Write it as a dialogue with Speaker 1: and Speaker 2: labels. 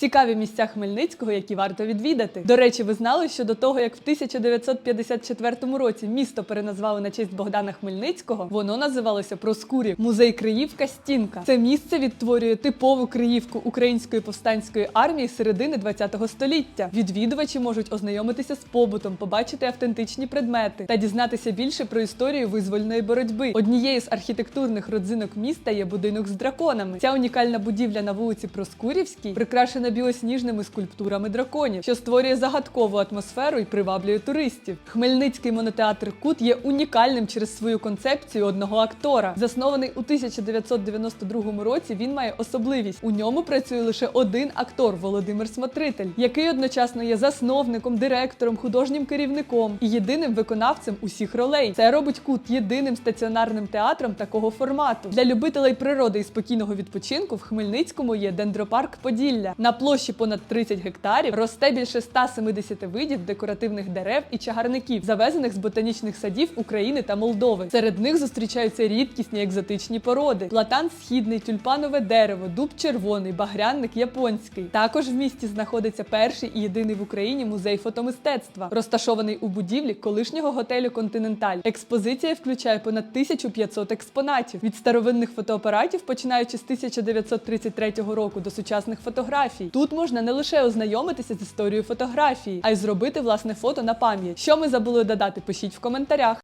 Speaker 1: Цікаві місця Хмельницького, які варто відвідати. До речі, ви знали, що до того, як в 1954 році місто переназвали на честь Богдана Хмельницького, воно називалося Проскурів. Музей Криївка Стінка. Це місце відтворює типову Криївку української повстанської армії середини ХХ століття. Відвідувачі можуть ознайомитися з побутом, побачити автентичні предмети та дізнатися більше про історію визвольної боротьби. Однією з архітектурних родзинок міста є будинок з драконами. Ця унікальна будівля на вулиці Проскурівській прикрашена білосніжними скульптурами драконів, що створює загадкову атмосферу і приваблює туристів. Хмельницький монотеатр Кут є унікальним через свою концепцію одного актора. Заснований у 1992 році, він має особливість. У ньому працює лише один актор Володимир Смотритель, який одночасно є засновником, директором, художнім керівником і єдиним виконавцем усіх ролей. Це робить Кут єдиним стаціонарним театром такого формату. Для любителей природи і спокійного відпочинку в Хмельницькому є дендропарк Поділля. На площі понад 30 гектарів росте більше 170 видів декоративних дерев і чагарників, завезених з ботанічних садів України та Молдови. Серед них зустрічаються рідкісні екзотичні породи: платан східний, тюльпанове дерево, дуб червоний, багрянник японський. Також в місті знаходиться перший і єдиний в Україні музей фотомистецтва, розташований у будівлі колишнього готелю Континенталь. Експозиція включає понад 1500 експонатів від старовинних фотоапаратів, починаючи з 1933 року до сучасних фотографій. Тут можна не лише ознайомитися з історією фотографії, а й зробити власне фото на пам'ять. Що ми забули додати? Пишіть в коментарях.